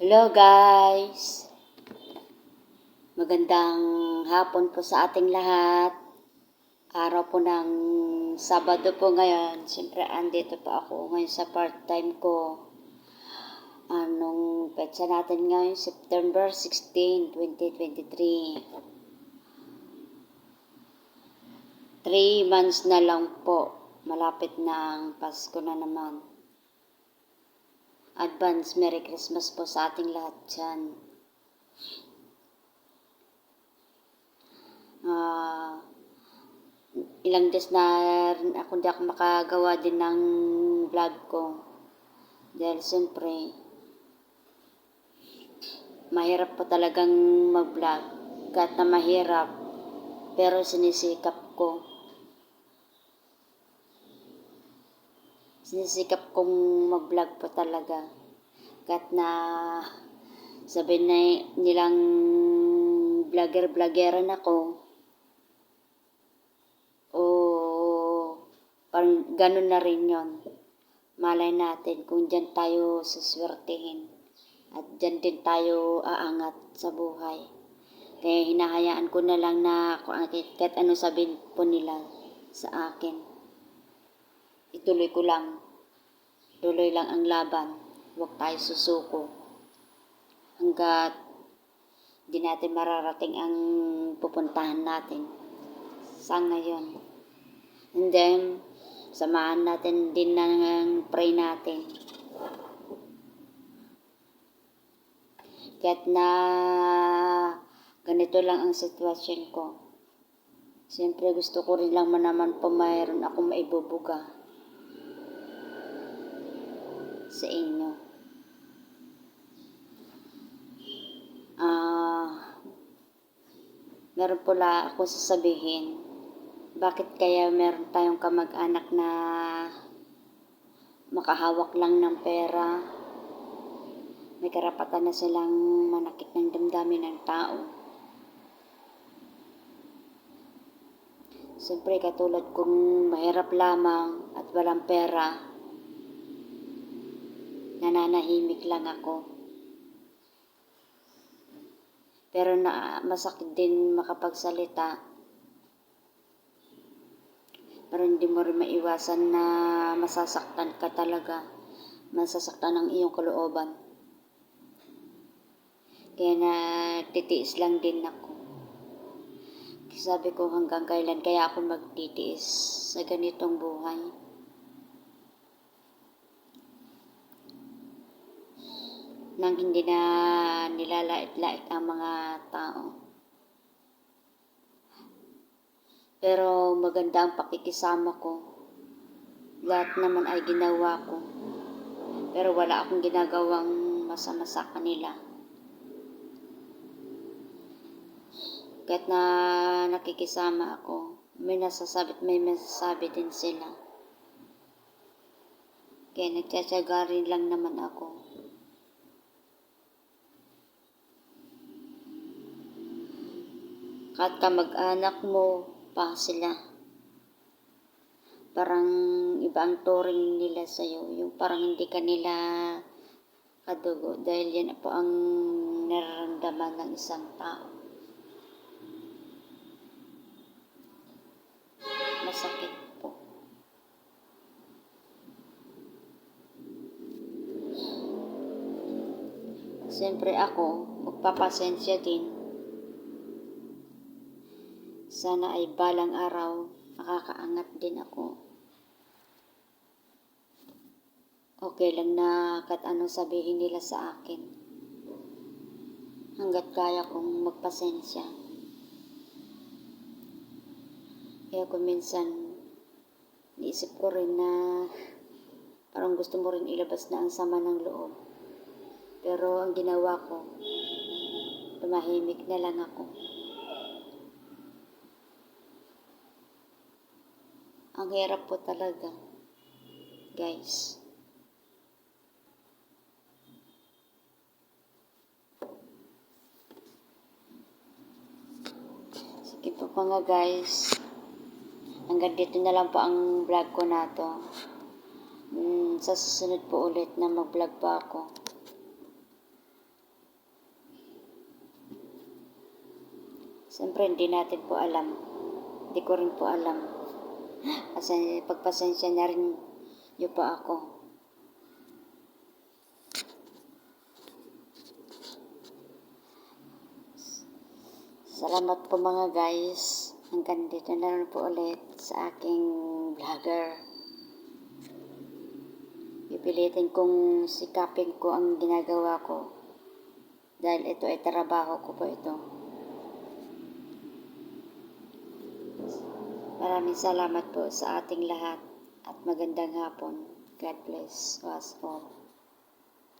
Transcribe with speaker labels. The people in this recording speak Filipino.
Speaker 1: Hello guys! Magandang hapon po sa ating lahat. Araw po ng Sabado po ngayon. Siyempre, andito pa ako ngayon sa part-time ko. Anong petsa natin ngayon? September 16, 2023. Three months na lang po. Malapit ang Pasko na naman. Advance Merry Christmas po sa ating lahat dyan. Ah, ilang days na ako hindi ako makagawa din ng vlog ko. Dahil siyempre, mahirap po talagang mag-vlog. Kahit na mahirap, pero sinisikap ko. Sinisikap kong mag-vlog po talaga. Kahit na sabihin na nilang vlogger-vloggeran ako, o parang ganun na rin yon Malay natin kung dyan tayo suswertehin at dyan din tayo aangat sa buhay. Kaya hinahayaan ko na lang na kahit ano sabihin po nila sa akin. Ituloy ko lang. Tuloy lang ang laban. Huwag tayo susuko. Hanggat di natin mararating ang pupuntahan natin sa ngayon. And then, samahan natin din ng pray natin. Kahit na ganito lang ang sitwasyon ko. Siyempre gusto ko rin lang man naman po mayroon akong maibubuga sa inyo. Ah, meron pala ako sasabihin. Bakit kaya meron tayong kamag-anak na makahawak lang ng pera? May karapatan na silang manakit ng damdamin ng tao. Siyempre, katulad kong mahirap lamang at walang pera, nananahimik lang ako. Pero na masakit din makapagsalita. Pero hindi mo rin maiwasan na masasaktan ka talaga. Masasaktan ang iyong kalooban. Kaya na titiis lang din ako. Sabi ko hanggang kailan kaya ako magtitiis sa ganitong buhay. Nang hindi na nilalait-lait ang mga tao. Pero maganda ang pakikisama ko. Lahat naman ay ginawa ko. Pero wala akong ginagawang masama sa kanila. Kahit na nakikisama ako, may nasasabi may masasabi din sila. Kaya nagtsatsaga rin lang naman ako. Kahit kamag-anak mo pa sila. Parang iba ang turing nila sa'yo. Yung parang hindi ka nila kadugo. Dahil yan po ang nararamdaman ng isang tao. Masakit po. Siyempre ako, magpapasensya din sana ay balang araw makakaangat din ako. Okay lang na kat ano sabihin nila sa akin. Hanggat kaya kong magpasensya. Kaya kung minsan, naisip ko rin na parang gusto mo rin ilabas na ang sama ng loob. Pero ang ginawa ko, tumahimik na lang ako. Ang hirap po talaga, guys. Sige po mga guys. Hanggang dito na lang po ang vlog ko na to. Mm, sa susunod po ulit na mag-vlog pa ako. Siyempre, hindi natin po alam. Hindi ko rin po alam. Kasi pagpasensya na rin niyo po ako. Salamat po mga guys. Hanggang dito na lang po ulit sa aking vlogger. Pipilitin kong sikapin ko ang ginagawa ko. Dahil ito ay trabaho ko po ito. Maraming salamat po sa ating lahat at magandang hapon. God bless us all.